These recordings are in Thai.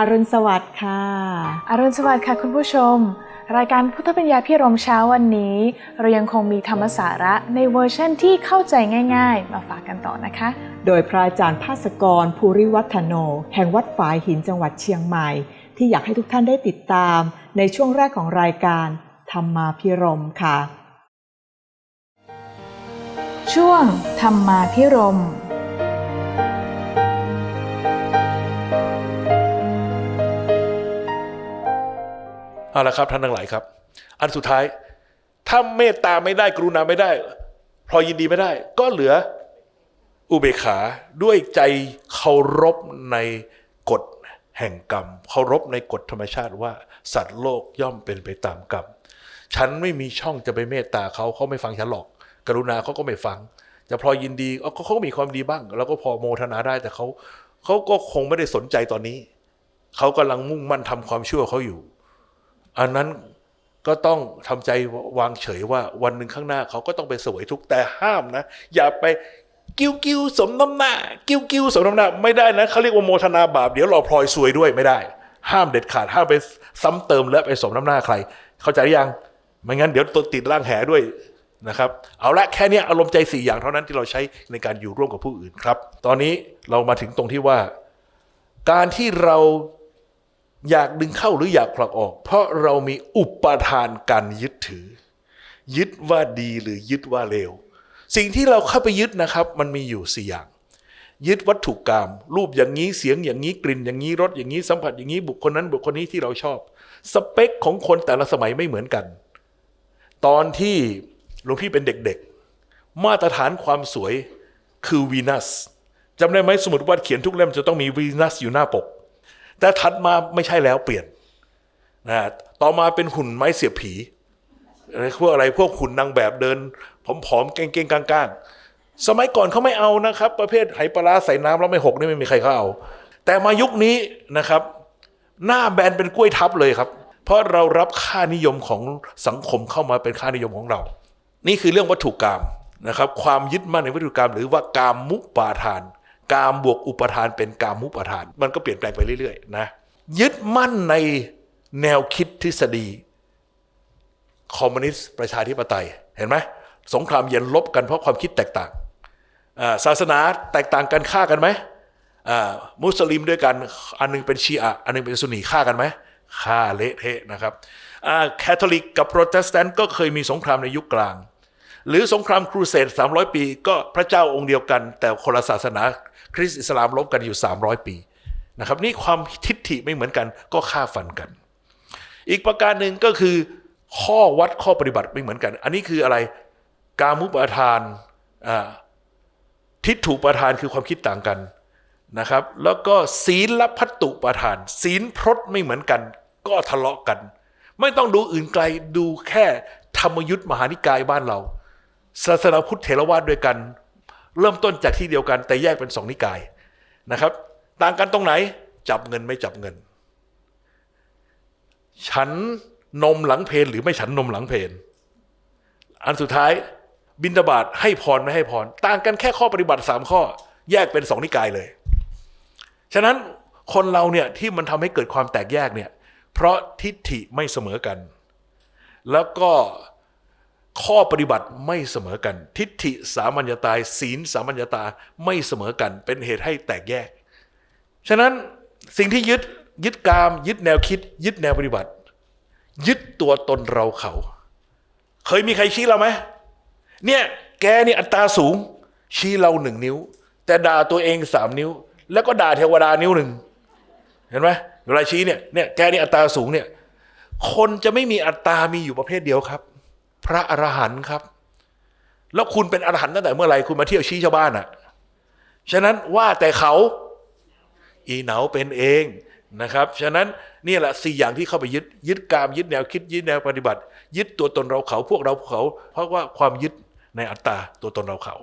อรุณสวัสดิ์ค่ะ อรุณสวัสดิ์ค่ะคุณผู้ชม รายการพุทธปัญญาพี่รมเช้าวันนี้ เรายังคงมีธรรมสาระในเวอร์ชั่นที่เข้าใจง่าย ๆ มาฝากกันต่อนะคะ โดยพระอาจารย์ภาสกรภูริวัฒโน แห่งวัดฝายหินจังหวัดเชียงใหม่ ที่อยากให้ทุกท่านได้ติดตาม ในช่วงแรกของรายการธรรมาพิรมค่ะ ช่วงธรรมาพิรม เอาละครับท่านทั้งหลายครับ อันสุดท้าย ถ้าเมตตาไม่ได้กรุณาไม่ได้พอยินดีไม่ได้ ก็เหลืออุเบกขาด้วยใจเคารพในกฎแห่งกรรม เคารพในกฎธรรมชาติว่า สัตว์โลกย่อมเป็นไปตามกรรม ฉันไม่มีช่องจะไปเมตตาเขาเขาไม่ฟังฉันหรอก กรุณาเขาก็ไม่ฟังจะพอยินดีเขาเขาก็มีความดีบ้าง แล้วก็พอโมทนาได้แต่เขาเขาก็คงไม่ได้สนใจตอนนี้ เขากำลังมุ่งมั่นทำความชั่วเขาอยู่ อันนั้นก็ต้องทำใจวางเฉยว่าวันหนึ่งข้างหน้าเขาก็ต้องไปสวยทุกแต่ห้ามนะ อย่าไปกิ้วกิ้วสมน้ำหน้า กิ้วกิ้วสมน้ำหน้า ไม่ได้นะเขาเรียกว่าโมทนาบาปเดี๋ยวเราพลอยซวยด้วยไม่ได้ ห้ามเด็ดขาดห้ามไปซ้ำเติมและไปสมน้ำหน้าใคร เข้าใจหรือยังไม่งั้นเดี๋ยวตัวติดร่างแหด้วยนะครับเอาละแค่นี้อารมณ์ใจสี่อย่างเท่านั้นที่เราใช้ในการอยู่ร่วมกับผู้อื่นครับ ตอนนี้เรามาถึงตรงที่ว่า การที่เรา อยากดึงเข้าหรืออยากผลักออก เพราะเรามีอุปทานการยึดถือ ยึดว่าดีหรือยึดว่าเลวสิ่งที่เราเข้าไปยึดนะครับ มันมีอยู่สี่อย่าง ยึดวัตถุกรรมรูปอย่างนี้เสียงอย่างนี้กลิ่น อย่างนี้รสอย่างนี้สัมผัสอย่างนี้บุคคลนั้นบุคคลนี้ที่เราชอบ สเปคของคนแต่ละสมัยไม่เหมือนกัน ตอนที่หลวงพี่เป็นเด็กๆ มาตรฐานความสวยคือวีนัสจำได้ไหมสมุดวาดเขียนทุกเล่มจะต้องมีวีนัสอยู่หน้าปก แต่ถัดมาไม่ใช่แล้วเปลี่ยนนะต่อมาเป็นหุ่นไม้เสียบผีอะไรพวกอะไรพวกหุ่นนางแบบเดินผอมๆเก่งๆกลางๆ สมัยก่อนเขาไม่เอานะครับ ประเภทไหปลาร้าใส่น้ำแล้วไม่หกนี่ไม่มีใครเขาเอา แต่มายุคนี้นะครับ หน้าแบนเป็นกล้วยทับเลยครับ เพราะเรารับค่านิยมของสังคมเข้ามาเป็นค่านิยมของเรา นี่คือเรื่องวัตถุกรรมนะครับ ความยึดมั่นในวัตถุกรรม หรือว่ากามมุปาทาน กามบวกอุปทานเป็นกามมุปทาน มันก็เปลี่ยนแปลงไปเรื่อยๆนะยึดมั่นในแนวคิดทฤษฎี คอมมิวนิสต์ประชาธิปไตยเห็นไหมสงครามเย็นลบกันเพราะความคิดแตกต่างาศาสนาแตกต่างกันฆ่ากันไหมมุสลิมด้วยกันอันหนึงเป็นชีอะอันหนึงเป็นซุนนีฆ่ากันไหมฆ่าเละเทะนะครับอ่าแคทอลิกกับโปรเตสแตนต์ก็เคยมีสงครามในยุคกลาง หรือสงครามครูเสด300 ปี ก็พระเจ้าองค์เดียวกัน แต่คนละศาสนา คริสต์อิสลามลบกันอยู่ 300 ปีนะครับนี่ความทิฏฐิไม่เหมือนกันก็ฆ่าฟันกัน อีกประการหนึ่งก็คือข้อวัดข้อปฏิบัติไม่เหมือนกัน อันนี้คืออะไรกามุปทานทิฏฐุปทานคือความคิดต่างกันนะครับ แล้วก็ศีลละพัตตุปทาน ศีลพรตไม่เหมือนกัน ก็ทะเลาะกัน ไม่ต้องดูอื่นไกลดูแค่ธรรมยุทธมหานิกายบ้านเราศาสนาพุทธเถรวาทด้วยกัน เริ่มต้นจากที่เดียวกัน แต่แยกเป็นสองนิกายนะครับ ต่างกันตรงไหนจับเงินไม่จับเงิน ฉันนมหลังเพนหรือไม่ฉันนมหลังเพนอันสุดท้ายบินตบาตให้พรไม่ให้พร ต่างกันแค่ข้อปฏิบัติสามข้อ แยกเป็นสองนิกายเลย ฉะนั้นคนเราเนี่ยที่มันทำให้เกิดความแตกแยกเนี่ย เพราะทิฏฐิไม่เสมอกัน แล้วก็ ข้อปฏิบัติไม่เสมอกัน ทิฏฐิสามัญญาตาศีลสามัญญาตาไม่เสมอกัน เป็นเหตุให้แตกแยก ฉะนั้นสิ่งที่ยึดยึดกาม ยึดแนวคิด ยึดแนวปฏิบัติ ยึดตัวตนเราเขา เคยมีใครชี้เราไหมเนี่ยแกนี่อัตราสูง ชี้เราหนึ่งนิ้ว แต่ด่าตัวเองสามนิ้ว แล้วก็ด่าเทวดานิ้วหนึ่งเห็นไหมเวลาชี้เนี่ยเนี่ยแกนี่อัตราสูงเนี่ยคนจะไม่มีอัตตามีอยู่ประเภทเดียวครับ พระอรหันต์ครับ แล้วคุณเป็นอรหันต์ตั้งแต่เมื่อไหร่คุณมาเที่ยวชี้ชาวบ้านอะ่ะฉะนั้นว่าแต่เขาอีเหนาเป็นเองนะครับ ฉะนั้นนี่แหละสี่อย่างที่เข้าไปยึดยึดกามยึดแนวคิดยึดแนวปฏิบัติ ยึดตัวตนเราเขาพวกเราเขา เพราะว่าความยึดในอัตตาตัวตนเราเขา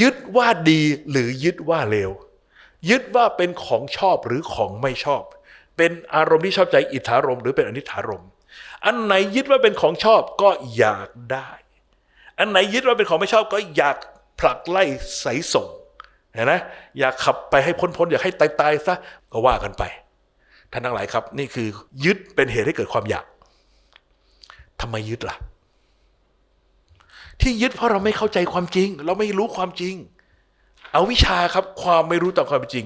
ยึดว่าดีหรือยึดว่าเลวยึดว่าเป็นของชอบหรือของไม่ชอบ เป็นอารมณ์ที่ชอบใจอิทธารมหรือเป็นอนิถารมณ์ อันไหนยึดว่าเป็นของชอบก็อยากได้ อันไหนยึดว่าเป็นของไม่ชอบก็อยากผลักไล่ใสส่งเห็นไหมอยากขับไปให้พ้นๆอยากให้ตายๆซะก็ว่ากันไปท่านทั้งหลายครับ นี่คือยึดเป็นเหตุให้เกิดความอยากทำไมยึดล่ะ ที่ยึดเพราะเราไม่เข้าใจความจริง เราไม่รู้ความจริง เอาวิชาครับ ความไม่รู้ตามความจริง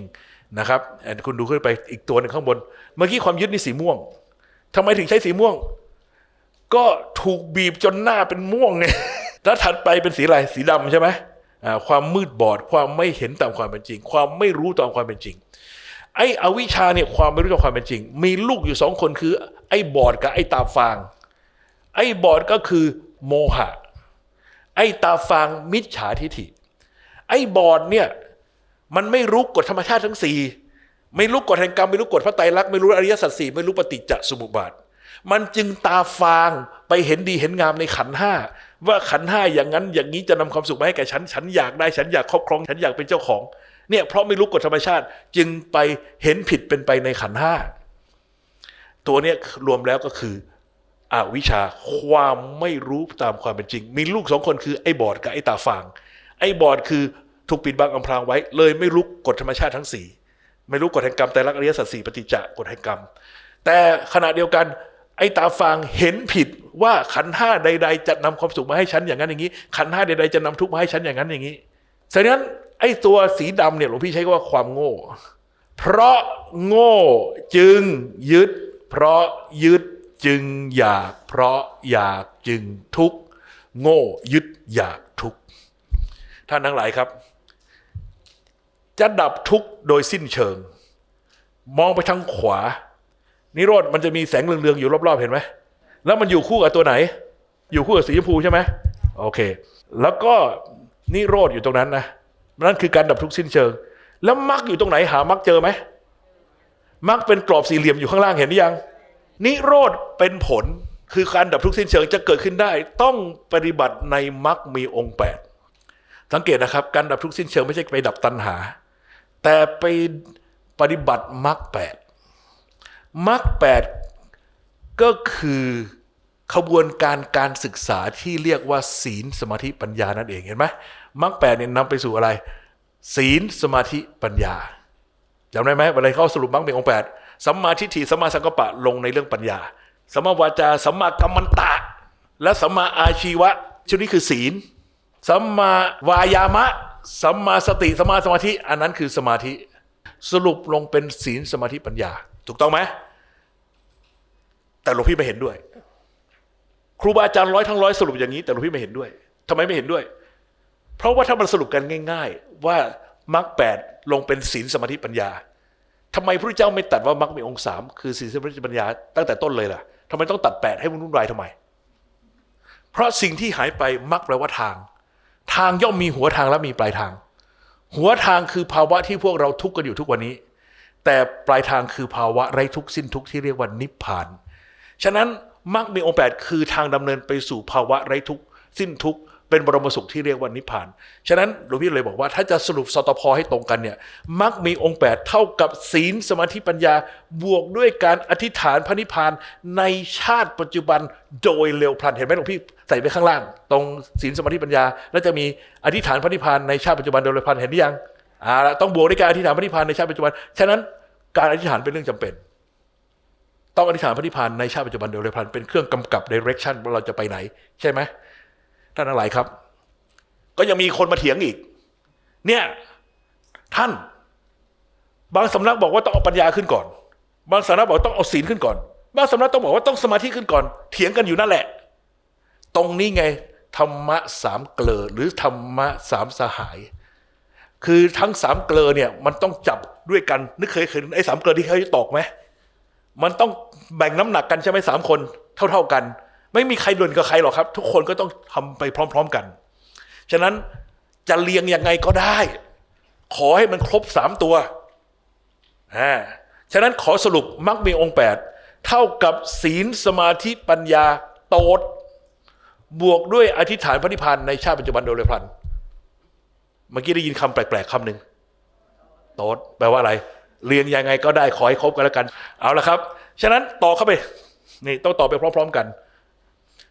นะครับคุณดูขึ้นไปอีกตัวหนึ่งข้างบน เมื่อกี้ความยึดนี่สีม่วงทำไมถึงใช้สีม่วง ก็ถูกบีบจนหน้าเป็นม่วงไงแล้วถัดไปเป็นสีอะไรสีดำใช่ไหมความมืดบอดความไม่เห็นตามความเป็นจริง ความไม่รู้ตามความเป็นจริง ไอ้อวิชชาเนี่ยความไม่รู้ตามความเป็นจริง มีลูกอยู่สองคนคือ ไอ้บอดกับไอ้ตาฟาง ไอ้บอดก็คือโมหะ ไอ้ตาฟางมิจฉาทิฐิ ไอ้บอดเนี่ยมันไม่รู้กฎธรรมชาติทั้งสี่ไม่รู้กฎแห่งกรรมไม่รู้กฎพระไตรลักษณ์ไม่รู้อริยสัจสี่ไม่รู้ปฏิจจสมุปบาท มันจึงตาฟางไปเห็นดีเห็นงามในขันห้าว่าขันห้าอย่างนั้นอย่างนี้จะนำความสุขมาให้แก่ฉัน ฉันอยากได้ฉันอยากครอบครอง ฉันอยากเป็นเจ้าของ เนี่ยเพราะไม่รู้กฎธรรมชาติ จึงไปเห็นผิดเป็นไปในขันห้าตัวเนี้ยรวมแล้วก็คืออวิชาความไม่รู้ตามความเป็นจริง มีลูกสองคนคือไอ้บอดกับไอ้ตาฟาง ไอ้บอดคือถูกปิดบังอำพรางไว้ เลยไม่รู้กฎธรรมชาติทั้งสี่ไม่รู้กฎแห่งกรรมแต่ละอริยสัจสี่ปฏิจจกฎแห่งกรรม แต่ขณะเดียวกัน ไอ้ตาฟางเห็นผิดว่าขันห้าใด ๆ จะนำความสุขมาให้ฉันอย่างนั้นอย่างนี้ ขันห้าใด ๆ จะนำทุกข์มาให้ฉันอย่างนั้นอย่างนี้ฉะนั้นไอ้ตัวสีดำเนี่ยหลวงพี่ใช้ว่าความโง่ เพราะโง่จึงยึด เพราะยึดจึงอยาก เพราะอยากจึงทุกข์โง่ยึดอยากทุกข์ท่านทั้งหลายครับ จะดับทุกข์โดยสิ้นเชิง มองไปทางขวา นิโรธมันจะมีแสงเรืองๆอยู่รอบๆเห็นไหมแล้วมันอยู่คู่กับตัวไหน อยู่คู่กับสีชมพูใช่ไหมโอเค แล้วก็นิโรธอยู่ตรงนั้นนะนั่นคือการดับทุกข์สิ้นเชิง แล้วมรรคอยู่ตรงไหนหามรรคเจอไหมมรรคเป็นกรอบสี่เหลี่ยมอยู่ข้างล่างเห็นหรือยัง นิโรธเป็นผลคือการดับทุกข์สิ้นเชิงจะเกิดขึ้นได้ ต้องปฏิบัติในมรรคมีองค์แปดสังเกตนะครับการดับทุกข์สิ้นเชิงไม่ใช่ไปดับตัณหา แต่ไปปฏิบัติมรรคแปด มรรคแปดก็คือขบวนการการศึกษาที่เรียกว่า ศีลสมาธิปัญญานั่นเองเห็นไหมมรรคแปดเนี่ยนำไปสู่อะไร ศีลสมาธิปัญญาจำได้ไหมเวลาเขาสรุปมรรคเป็นองค์แปดสัมมาทิฏฐิสัมมาสังกัปปะลงในเรื่องปัญญาสัมมาวาจาสัมมากัมมันตะ และสัมมาอาชีวะชุดนี้คือศีลสัมมาวายามะสัมมาสติสัมมาสมาธิ อันนั้นคือสมาธิ สรุปลงเป็นศีลสมาธิปัญญา ถูกต้องไหม แต่หลวงพี่ไม่เห็นด้วย ครูบาอาจารย์ร้อยทั้งร้อยสรุปอย่างนี้ แต่หลวงพี่ไม่เห็นด้วยทำไมไม่เห็นด้วย เพราะว่าถ้ามันสรุปกันง่าย ๆ ว่ามรรคแปดลงเป็นศีลสมาธิปัญญาทำไมพระเจ้าไม่ตัดว่ามรรคมีองค์สามคือศีลสมาธิปัญญา ตั้งแต่ต้นเลยล่ะทำไมต้องตัดแปดให้มันวุ่นวายทำไม เพราะสิ่งที่หายไปมรรคแปลว่าทาง ทางย่อมมีหัวทางและมีปลายทาง หัวทางคือภาวะที่พวกเราทุกข์กันอยู่ทุกวันนี้ แต่ปลายทางคือภาวะไร้ทุกข์สิ้นทุกข์ที่เรียกว่านิพพาน ฉะนั้นมรรคมีองค์แปดคือทางดำเนินไปสู่ภาวะไร้ทุกข์สิ้นทุกข์เป็นบรมสุขที่เรียกว่านิพพาน ฉะนั้นหลวงพี่เลยบอกว่าถ้าจะสรุปสตพให้ตรงกันเนี่ยมรรคมีองค์แปดเท่ากับศีลสมาธิปัญญาบวกด้วยการอธิษฐานพระนิพพานในชาติปัจจุบันโดยเร็วพลันเห็นไหมหลวงพี่ใส่ไปข้างล่าง ตรงศีลสมาธิปัญญา แล้วจะมีอธิษฐานพระนิพพานในชาติปัจจุบันโดยเร็วพลันเห็นหรือยังอ่าต้องบวกด้วยการอธิษฐานพระนิพพานในชาติปัจจุบันฉะนั้นการอธิษฐานเป็นเรื่องจำเป็น ต้องอธิษฐานพระนิพพานในชาติปัจจุบันโดยเร็วพลันเป็นเครื่องกำกับ direction ว่าเราจะไปไหน ใช่ไหมท่านทั้งหลายครับ ก็ยังมีคนมาเถียงอีก เนี่ย ท่าน บางสำนักบอกว่าต้องเอาปัญญาขึ้นก่อน บางสำนักบอกต้องเอาศีลขึ้นก่อน บางสำนักต้องบอกว่าต้องสมาธิขึ้นก่อน เถียงกันอยู่นั่นแหละ ตรงนี้ไงธรรมะสามเกลอหรือธรรมะสามสหาย คือทั้งสามเกลอเนี่ย มันต้องจับด้วยกันนึกเคยเคยไอ้สามเกลอที่เขาจะตอกไหม มันต้องแบ่งน้ำหนักกันใช่ไหมสามคนเท่า ๆกัน ไม่มีใครด่วนกับใครหรอกครับ ทุกคนก็ต้องทำไปพร้อม ๆกัน ฉะนั้นจะเรียงยังไงก็ได้ ขอให้มันครบสามตัวอ่าฉะนั้นขอสรุปมักมีองค์แปดเท่ากับศีลสมาธิปัญญาโตดบวกด้วยอธิษฐานพระนิพพานในชาติปัจจุบันโดยเร็วพลันเมื่อกี้ได้ยินคำแปลกๆคำหนึ่งโตดแปลว่าอะไร เรียงยังไงก็ได้ขอให้ครบกันแล้วกัน เอาละครับ ฉะนั้นต่อเข้าไปนี่ต้องต่อไปพร้อม ๆ กัน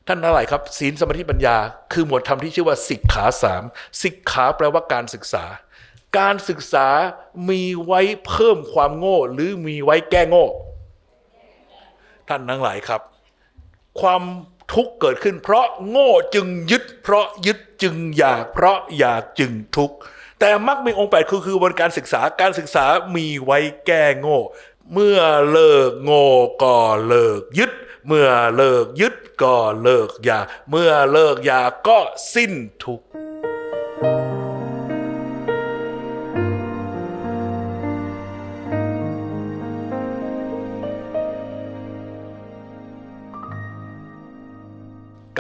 ท่านทั้งหลายครับ ศีลสมาธิปัญญา คือหมวดธรรมที่ชื่อว่าสิกขาสามสิกขาแปลว่าการศึกษา การศึกษามีไว้เพิ่มความโง่ หรือมีไว้แก้โง่ ท่านทั้งหลายครับ ความทุกข์เกิดขึ้น เพราะโง่จึงยึด เพราะยึดจึงอยาก เพราะอยากจึงทุกข์ แต่มักมีองค์แปดคือคือบนการศึกษาการศึกษามีไว้แก้โง่ เมื่อเลิกโง่ก็เลิกยึด เมื่อเลิกยึดก็เลิกอยา เมื่อเลิกอยากก็สิ้นทุกข์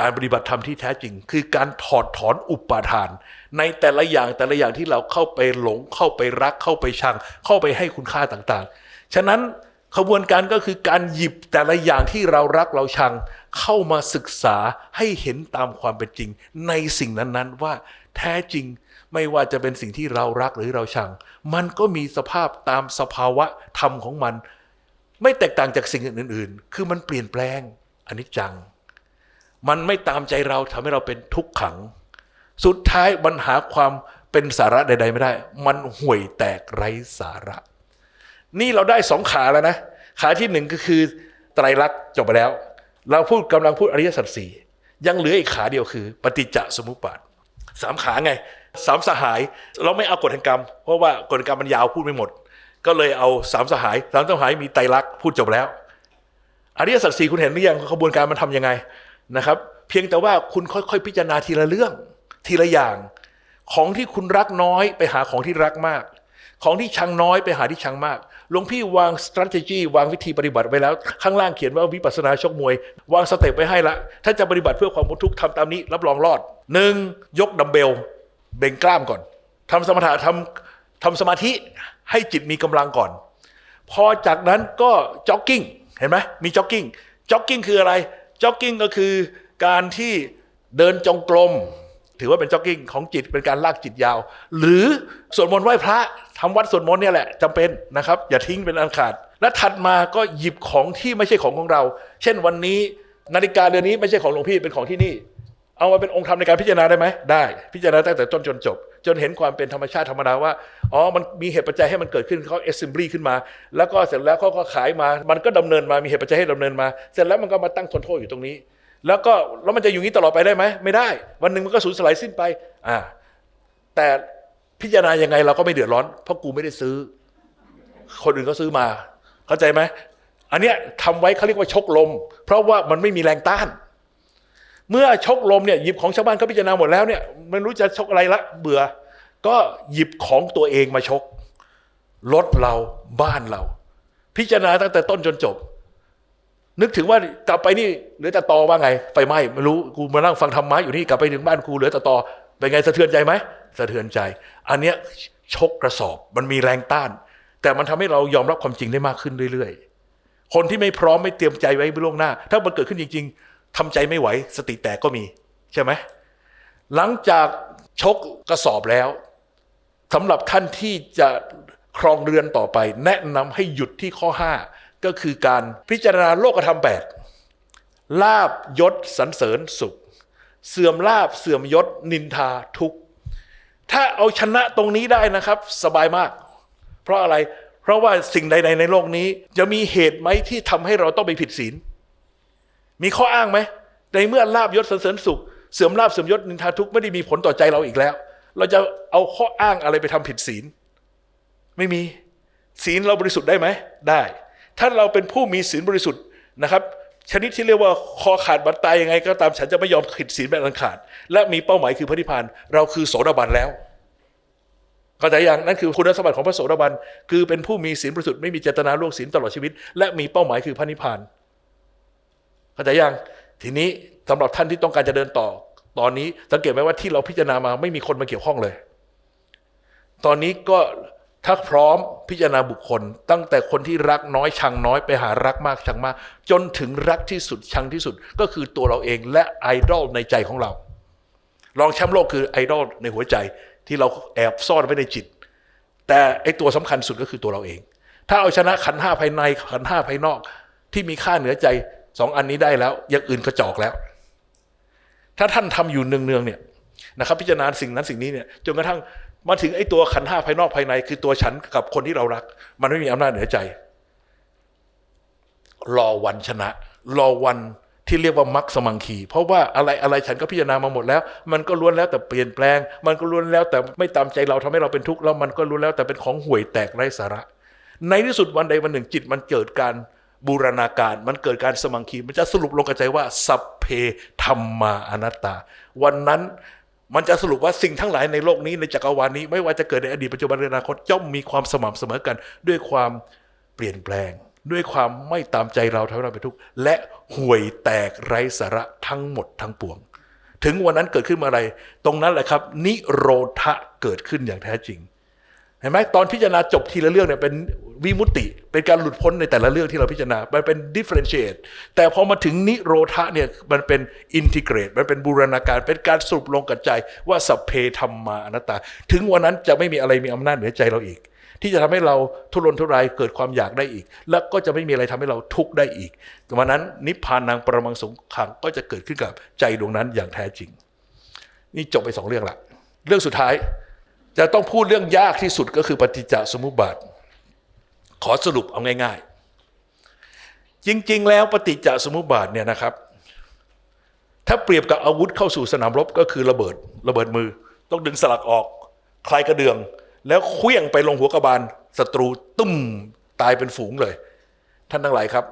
การปฏิบัติธรรมที่แท้จริง คือการถอดถอนอุปาทาน ในแต่ละอย่างแต่ละอย่างที่เราเข้าไปหลง เข้าไปรักเข้าไปชัง เข้าไปให้คุณค่าต่างๆ ฉะนั้นขบวนการก็คือการหยิบแต่ละอย่างที่เรารักเราชัง เข้ามาศึกษาให้เห็นตามความเป็นจริง ในสิ่งนั้นๆว่าแท้จริงไม่ว่าจะเป็นสิ่งที่เรารักหรือเราชัง มันก็มีสภาพตามสภาวะธรรมของมัน ไม่แตกต่างจากสิ่งอื่นๆ คือมันเปลี่ยนแปลงอันิจจัง มันไม่ตามใจเราทำให้เราเป็นทุกขัง สุดท้ายมันหาความเป็นสาระใด ๆ ไม่ได้ มันห่วยแตกไร้สาระ นี่เราได้สองขาแล้วนะ ขาที่หนึ่งก็คือไตรลักษณ์จบไปแล้ว เราพูดกำลังพูดอริยสัจสี่ยังเหลืออีกขาเดียวคือ ปฏิจจสมุปบาทสามขาไงสามสหาย เราไม่เอากฎแห่งกรรม เพราะว่ากฎแห่งกรรมมันยาวพูดไม่หมด ก็เลยเอาสามสหายสามสหายมีไตรลักษณ์พูดจบแล้วอริยสัจสี่คุณเห็นหรือยังขบวนการมันทำยังไง นะครับ เพียงแต่ว่าคุณค่อยๆ พิจารณาทีละเรื่อง ทีละอย่าง ของที่คุณรักน้อยไปหาของที่รักมาก ของที่ชังน้อยไปหาที่ชังมากหลวงพี่วาง strategy วางวิธีปฏิบัติไว้แล้ว ข้างล่างเขียนว่าวิปัสสนาชกมวย วางสเต็ปไว้ให้ละ ถ้าจะปฏิบัติเพื่อความพ้นทุกข์ทำตามนี้ รับรองรอดหนึ่งยกดัมเบล เบ่งกล้ามก่อนทำสมถะทำทำสมาธิให้จิตมีกำลังก่อน พอจากนั้นก็จ็อกกิ้งเห็นไหมมีจ็อกกิ้งจ็อกกิ้งคืออะไร จ็อกกิ้งก็คือการที่เดินจงกรม ถือว่าเป็นจ็อกกิ้งของจิตเป็นการลากจิตยาว หรือสวดมนต์ไหว้พระทำวัดสวดมนต์เนี่ยแหละจำเป็นนะครับ อย่าทิ้งเป็นอันขาด และถัดมาก็หยิบของที่ไม่ใช่ของของเรา เช่นวันนี้ นาฬิกาเรือนนี้ไม่ใช่ของหลวงพี่เป็นของที่นี่ เอามาเป็นองค์ธรรมในการพิจารณาได้ไหมได้ พิจารณาตั้งแต่ต้นจนจบ จนเห็นความเป็นธรรมชาติธรรมดาว่าอ๋อมันมีเหตุปัจจัยให้มันเกิดขึ้นเขา assembly ขึ้นมา แล้วก็เสร็จแล้วเขาก็ขายมา มันก็ดำเนินมามีเหตุปัจจัยให้ดำเนินมา เสร็จแล้วมันก็มาตั้งทนโทษอยู่ตรงนี้ แล้วก็แล้วมันจะอยู่อย่างนี้ตลอดไปได้ไหมไม่ได้ วันหนึ่งมันก็สูญสลายสิ้นไปอ่าแต่พิจารณายังไงเราก็ไม่เดือดร้อน เพราะกูไม่ได้ซื้อ คนอื่นก็ซื้อมา เข้าใจไหมอันเนี้ยทำไว้เขาเรียกว่าชกลม เพราะว่ามันไม่มีแรงต้าน เมื่อชกลมเนี่ยหยิบของชาวบ้านเขาพิจารณาหมดแล้วเนี่ยไม่รู้จะชกอะไรละเบื่อ ก็หยิบของตัวเองมาชกรถเราบ้านเรา พิจารณาตั้งแต่ต้นจนจบ นึกถึงว่ากลับไปนี่เหลือแต่ตอว่าไงไฟไหม้ไม่รู้กูมานั่งฟังธรรมะอยู่นี่กลับไปถึงบ้านกูเหลือแต่ตอเป็นไงสะเทือนใจไหมสะเทือนใจ อันเนี้ยชกกระสอบมันมีแรงต้าน แต่มันทำให้เรายอมรับความจริงได้มากขึ้นเรื่อย ๆ คนที่ไม่พร้อมไม่เตรียมใจไว้ล่วงหน้า ถ้ามันเกิดขึ้นจริง ๆ ทำใจไม่ไหว สติแตกก็มีใช่ไหมหลังจากชกกระสอบแล้วสำหรับท่านที่จะครองเรือนต่อไป แนะนำให้หยุดที่ข้อ 5 ก็คือการพิจารณาโลกธรรมแปดลาบยศสรรเสริญสุข เสื่อมลาบเสื่อมยศนินทาทุกข์ ถ้าเอาชนะตรงนี้ได้นะครับ สบายมาก เพราะอะไร เพราะว่าสิ่งใด ๆ ในโลกนี้ จะมีเหตุไหมที่ทำให้เราต้องไปผิดศีล มีข้ออ้างไหมในเมื่อลาบยศเสริญสุข เสื่อมลาบเสื่อมยศนินทาทุกข์ไม่ได้มีผลต่อใจเราอีกแล้ว เราจะเอาข้ออ้างอะไรไปทำผิดศีล ไม่มีศีลเราบริสุทธิ์ได้ไหมได้ ถ้าเราเป็นผู้มีศีลบริสุทธิ์นะครับชนิดที่เรียกว่าคอขาดบัตรตายยังไง ก็ตามฉันจะไม่ยอมผิดศีลแบบอันขาด และมีเป้าหมายคือพระนิพพานเราคือโสดาบันแล้วเข้าใจยังนั่นคือคุณสมบัติของพระโสดาบันคือเป็นผู้มีศีลบริสุทธิ์ไม่มีเจตนาล่วงศีลตลอดชีวิต และมีเป้าหมายคือพระนิพพาน เข้าใจยังทีนี้สำหรับท่านที่ต้องการจะเดินต่อ ตอนนี้สังเกตไหมว่าที่เราพิจารณามาไม่มีคนมาเกี่ยวข้องเลย ตอนนี้ก็ถ้าพร้อมพิจารณาบุคคล ตั้งแต่คนที่รักน้อยชังน้อยไปหารักมากชังมาก จนถึงรักที่สุดชังที่สุด ก็คือตัวเราเองและไอดอลในใจของเรารองแชมป์โลกคือไอดอลในหัวใจที่เราแอบซ่อนไว้ในจิต แต่ไอตัวสำคัญสุดก็คือตัวเราเอง ถ้าเอาชนะขันห้าภายในขันห้าภายนอก ที่มีค่าเหนือใจ สองอันนี้ได้แล้วอย่างอื่นกระจอกแล้ว ถ้าท่านทำอยู่เนืองๆเนี่ยนะครับ พิจารณาสิ่งนั้นสิ่งนี้เนี่ยจนกระทั่งมาถึงไอ้ตัวขันห้าภายนอกภายใน คือตัวฉันกับคนที่เรารัก มันไม่มีอำนาจเหนือใจ รอวันชนะ รอวันที่เรียกว่ามักสมังคี เพราะว่าอะไรอะไรฉันก็พิจารณามาหมดแล้ว มันก็ล้วนแล้วแต่เปลี่ยนแปลง มันก็ล้วนแล้วแต่ไม่ตามใจเราทำให้เราเป็นทุกข์แล้วมันก็ล้วนแล้วแต่เป็นของห่วยแตกไร้สาระ ในที่สุดวันใดวันหนึ่งจิตมันเกิดการ บูรณาการ มันเกิดการสมังคี มันจะสรุปลงกระใจว่า สัพเพธรรมาอนัตตา วันนั้นมันจะสรุปว่าสิ่งทั้งหลายในโลกนี้ในจักรวาลนี้ ไม่ว่าจะเกิดในอดีตปัจจุบันหรืออนาคตย่อมมีความสม่ำเสมอกัน ด้วยความเปลี่ยนแปลง ด้วยความไม่ตามใจเราทำให้เราเป็นทุกข์และห่วยแตกไร้สาระทั้งหมดทั้งปวง ถึงวันนั้นเกิดขึ้นมื่อไร ตรงนั้นแหละครับ นิโรธะเกิดขึ้นอย่างแท้จริง เห็นไหมตอนพิจารณาจบทีละเรื่องเนี่ยเป็นวิมุตติ เป็นการหลุดพ้นในแต่ละเรื่องที่เราพิจารณา มันเป็น differentiate แต่พอมาถึงนิโรธะเนี่ยมันเป็น integrate มันเป็นบูรณาการ เป็นการสรุปลงกับใจว่าสัพเพธรรมาอนัตตา ถึงวันนั้นจะไม่มีอะไรมีอำนาจเหนือใจเราอีก ที่จะทำให้เราทุรนทุรายเกิดความอยากได้อีก แล้วก็จะไม่มีอะไรทำให้เราทุกข์ได้อีกวันนั้นนิพพานังประมังสงขังก็จะเกิดขึ้นกับใจดวงนั้นอย่างแท้จริง นี่จบไปสองเรื่องละเรื่องสุดท้าย จะต้องพูดเรื่องยากที่สุดก็คือปฏิจจสมุปบาท ขอสรุปเอาง่าย ๆ จริง ๆ แล้วปฏิจจสมุปบาทเนี่ยนะครับ ถ้าเปรียบกับอาวุธเข้าสู่สนามรบก็คือระเบิดระเบิดมือ ต้องดึงสลักออกคลายกระเดือง แล้วเคลื่องไปลงหัวกระบาลศัตรูตุ้มตายเป็นฝูงเลย ท่านทั้งหลายครับ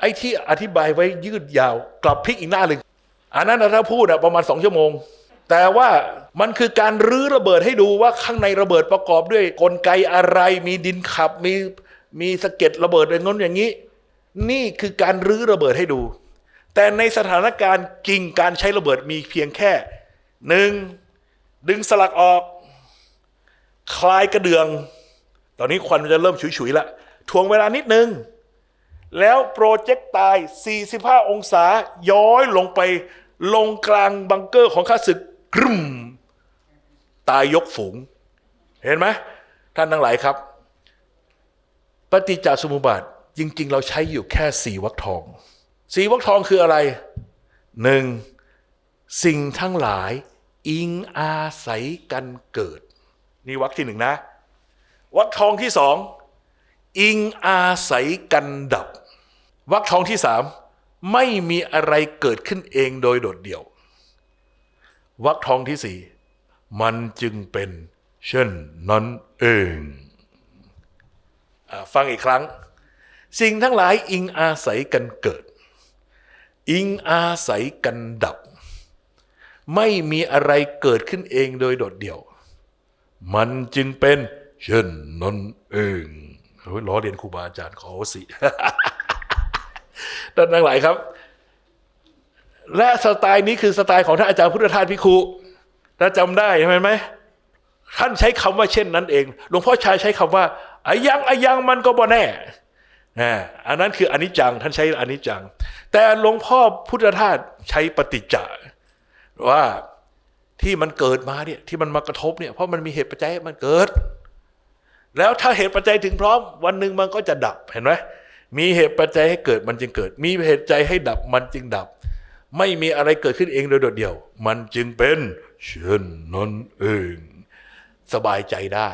ไอ้ที่อธิบายไว้ยืดยาว กลับพลิกอีกหน้าหนึ่งอันนั้นถ้าพูดอะประมาณสองชั่วโมง แต่ว่ามันคือการรื้อระเบิดให้ดูว่าข้างในระเบิดประกอบด้วยกลไกอะไร มีดินขับ มีมีสะเก็ดระเบิดอย่างน้นอย่างนี้ นี่คือการรื้อระเบิดให้ดู แต่ในสถานการณ์จริงการใช้ระเบิดมีเพียงแค่หนึ่งดึงสลักออก คลายกระเดือง ตอนนี้ควันมันจะเริ่มฉุยๆละทวงเวลานิดนึง แล้วโปรเจกต์ตาย 45 องศาย้อยลงไปลงกลางบังเกอร์ของข้าศึก กรึมตายยกฝูง เห็นไหมท่านทั้งหลายครับ ปฏิจจสมุปบาทจริง ๆ เราใช้อยู่แค่สี่วรรคทองสี่วรรคทองคืออะไรหนึ่งสิ่งทั้งหลายอิงอาศัยกันเกิด นี่วรรคที่หนึ่งนะวรรคทองที่สองอิงอาศัยกันดับวรรคทองที่สามไม่มีอะไรเกิดขึ้นเองโดยโดดเดี่ยว วรรคทองที่สี่มันจึงเป็นเช่นนั้นเองอฟังอีกครั้ง สิ่งทั้งหลายอิงอาศัยกันเกิด อิงอาศัยกันดับ ไม่มีอะไรเกิดขึ้นเองโดยโดดเดี่ยว มันจึงเป็นเช่นนั้นเองเฮ้ยล้อเรียนครูบาอาจารย์ขอสิท่านทั้งหลายครับ และสไตล์นี้คือสไตล์ของท่านอาจารย์พุทธทาสพิคุถ้าจำได้ใช่ไหมท่านใช้คำว่าเช่นนั้นเอง หลวงพ่อชายใช้คำว่าอายังอายังมันก็บ่แน่อันนั้นคืออนิจจังท่านใช้อนิจจัง แต่หลวงพ่อพุทธทาสใช้ปฏิจจาว่าที่มันเกิดมาเนี่ยที่มันมากระทบเนี่ยเพราะมันมีเหตุปัจจัยมันเกิด แล้วถ้าเหตุปัจจัยถึงพร้อม วันหนึ่งมันก็จะดับเห็นไหมมีเหตุปัจจัยให้เกิดมันจึงเกิด มีเหตุปัจให้ดับมันจึงดับ ไม่มีอะไรเกิดขึ้นเองโดยโดดเดี่ยว มันจึงเป็นเช่นนั้นเอง สบายใจได้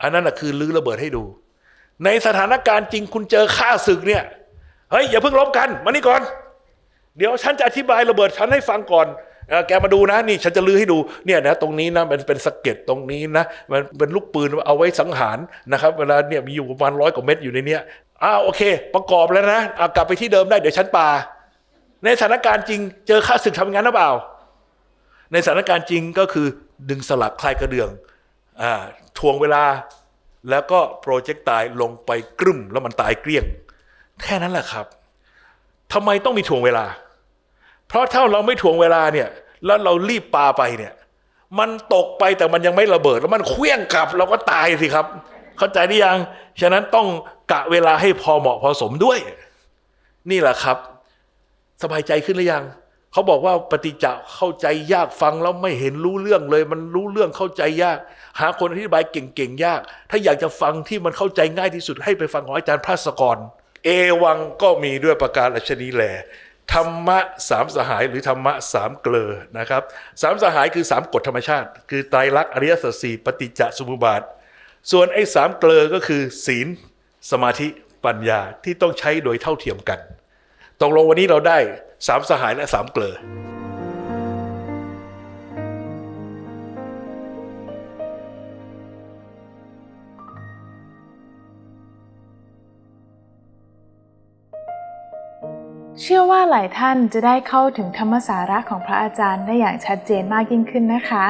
อันนั้นคือลื้อระเบิดให้ดู ในสถานการณ์จริงคุณเจอข้าศึกเนี่ยเฮ้ยอย่าเพิ่งลบกันมานี่ก่อน เดี๋ยวฉันจะอธิบายระเบิดฉันให้ฟังก่อนเออแกมาดูนะนี่ฉันจะลื้อให้ดูเนี่ยนะตรงนี้นะมันเป็นสะเก็ดตรงนี้นะมันเป็นลูกปืนเอาไว้สังหารนะครับ เวลาเนี่ยมีอยู่ประมาณร้อยกว่าเม็ดอยู่ในเนี้ยอ้าวโอเค ประกอบแล้วนะอากลับไปที่เดิมได้เดี๋ยวฉันปา ในสถานการณ์จริง เจอข้าศึกทำงานหรือเปล่า ในสถานการณ์จริงก็คือดึงสลักคลายกระเดื่องอทวงเวลาแล้วก็โปรเจกต์ตายลงไปกรึ้มแล้วมันตายเกลี้ยง แค่นั้นแหละครับทำไมต้องมีทวงเวลา เพราะถ้าเราไม่ถ่วงเวลาเนี่ย แล้วเรารีบปาไปเนี่ย มันตกไปแต่มันยังไม่ระเบิด แล้วมันเคลื่องกลับ เราก็ตายสิครับ เข้าใจหรือยัง ฉะนั้นต้องกะเวลาให้พอเหมาะพอสมด้วย นี่แหละครับ สบายใจขึ้นหรือยังเขาบอกว่าปฏิจจะเข้าใจยากฟังแล้วไม่เห็นรู้เรื่องเลย มันรู้เรื่องเข้าใจยาก หาคนอธิบายเก่งๆยาก ถ้าอยากจะฟังที่มันเข้าใจง่ายที่สุดให้ไปฟังของอาจารย์พระสกร เอวังก็มีด้วยประการอัชนีแหลธรรมะสามสหายหรือธรรมะสามเกลอนะครับสามสหายคือสามกฎธรรมชาติ คือไตรลักษณ์อริยสัจสี่ปฏิจจสมุปบาท ส่วนไอ้สามเกลอก็คือ ศีล สมาธิปัญญาที่ต้องใช้โดยเท่าเทียมกัน ตกลงวันนี้เราได้สามสหายและสามเกลอเชื่อว่าหลายท่านจะได้เข้าถึงธรรมสาระของพระอาจารย์ได้อย่างชัดเจนมากยิ่งขึ้นนะคะ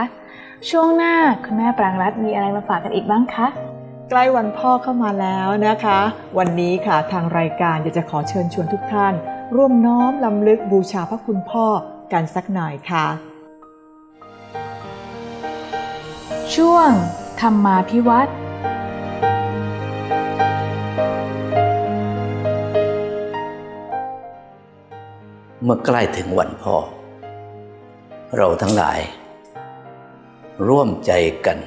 ช่วงหน้าคุณแม่ปรางรัตน์มีอะไรมาฝากกันอีกบ้างคะใกล้วันพ่อเข้ามาแล้วนะคะ วันนี้ค่ะทางรายการอยากจะขอเชิญชวนทุกท่าน ร่วมน้อมลำลึกบูชาพระคุณพ่อกันสักหน่อยค่ะ ช่วง ธรรมาพิวัตรเมื่อใกล้ถึงวันพ่อ เราทั้งหลาย ร่วมใจกัน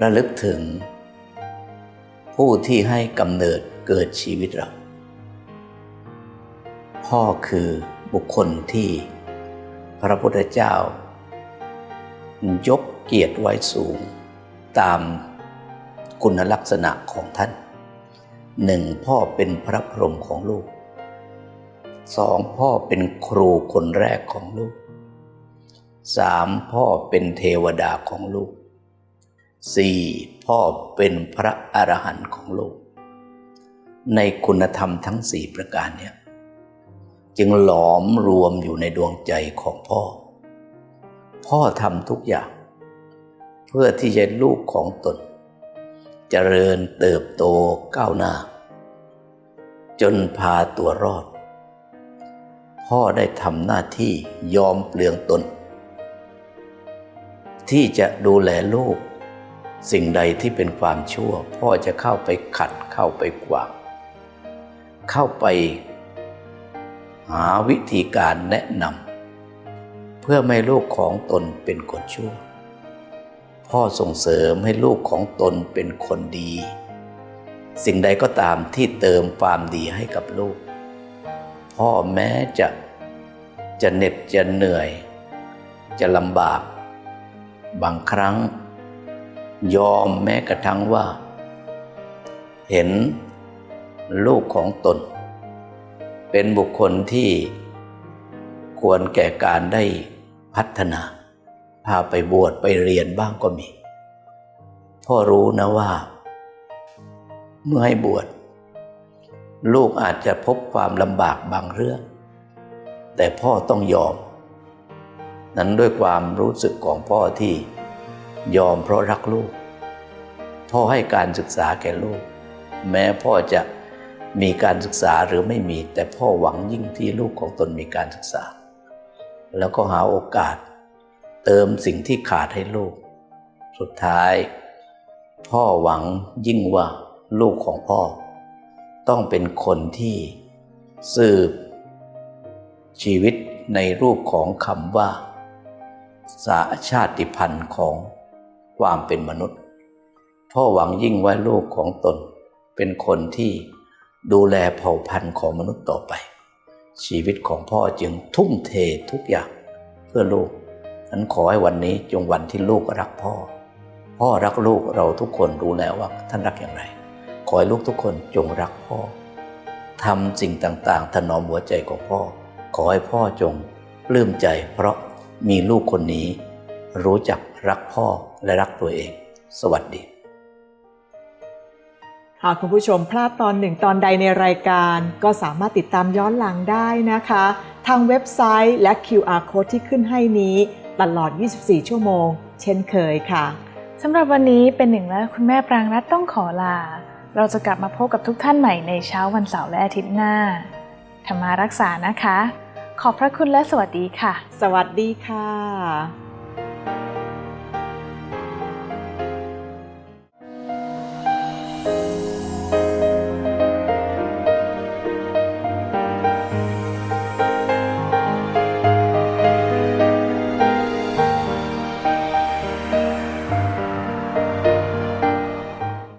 ระลึกถึง ผู้ที่ให้กำเนิดเกิดชีวิตเรา พ่อคือบุคคลที่พระพุทธเจ้า ยกเกียรติไว้สูง ตามคุณลักษณะของท่านหนึ่งพ่อเป็นพระพรหมของลูกสองพ่อเป็นครูคนแรกของลูกสามพ่อเป็นเทวดาของลูกสี่พ่อเป็นพระอรหันต์ของลูก ในคุณธรรมทั้งสี่ประการเนี่ย จึงหลอมรวมอยู่ในดวงใจของพ่อ พ่อทำทุกอย่าง เพื่อที่จะลูกของตนเจริญเติบโตก้าวหน้า จนพาตัวรอด พ่อได้ทำหน้าที่ยอมเปลืองตน ที่จะดูแลลูก สิ่งใดที่เป็นความชั่ว พ่อจะเข้าไปขัดเข้าไปขวางเข้าไป หาวิธีการแนะนำเพื่อไม่ลูกของตนเป็นคนชั่ว พ่อส่งเสริมให้ลูกของตนเป็นคนดี สิ่งใดก็ตามที่เติมความดีให้กับลูก พ่อแม้จะจะเหน็ดจะเหนื่อย จะลำบาก บางครั้ง ยอมแม้กระทั่งว่า เห็นลูกของตน เป็นบุคคลที่ควรแก่การได้พัฒนา พาไปบวชไปเรียนบ้างก็มี พ่อรู้นะว่า เมื่อให้บวชลูกอาจจะพบความลำบากบางเรื่อง แต่พ่อต้องยอม นั้นด้วยความรู้สึกของพ่อที่ยอมเพราะรักลูก พ่อให้การศึกษาแก่ลูก แม้พ่อจะ มีการศึกษาหรือไม่มี แต่พ่อหวังยิ่งที่ลูกของตนมีการศึกษา แล้วก็หาโอกาส เติมสิ่งที่ขาดให้ลูก สุดท้าย พ่อหวังยิ่งว่าลูกของพ่อ ต้องเป็นคนที่สืบ ชีวิตในรูปของคำว่า สาชาติพันธุ์ของความเป็นมนุษย์ พ่อหวังยิ่งว่าลูกของตนเป็นคนที่ ดูแลเผ่าพันธุ์ของมนุษย์ต่อไป ชีวิตของพ่อจึงทุ่มเททุกอย่างเพื่อลูกนั้นขอให้วันนี้จงวันที่ลูกรักพ่อ พ่อรักลูกเราทุกคนรู้แล้วว่าท่านรักอย่างไร ขอให้ลูกทุกคนจงรักพ่อทำสิ่งต่างๆ ถนอมหัวใจของพ่อ ขอให้พ่อจงปลื้มใจ เพราะมีลูกคนนี้ รู้จักรักพ่อและรักตัวเอง สวัสดี หากคุณผู้ชมพลาดตอนหนึ่งตอนใดในรายการ ก็สามารถติดตามย้อนหลังได้นะคะ ทางเว็บไซต์และ QR code ที่ขึ้นให้นี้ตลอด 24 ชั่วโมง เช่นเคยค่ะสำหรับวันนี้เป็นหนึ่งและคุณแม่ปรางรัตน์ต้องขอลา เราจะกลับมาพบกับทุกท่านใหม่ในเช้าวันเสาร์และอาทิตย์หน้าธรรมารักษานะคะ ขอบพระคุณและสวัสดีค่ะ สวัสดีค่ะ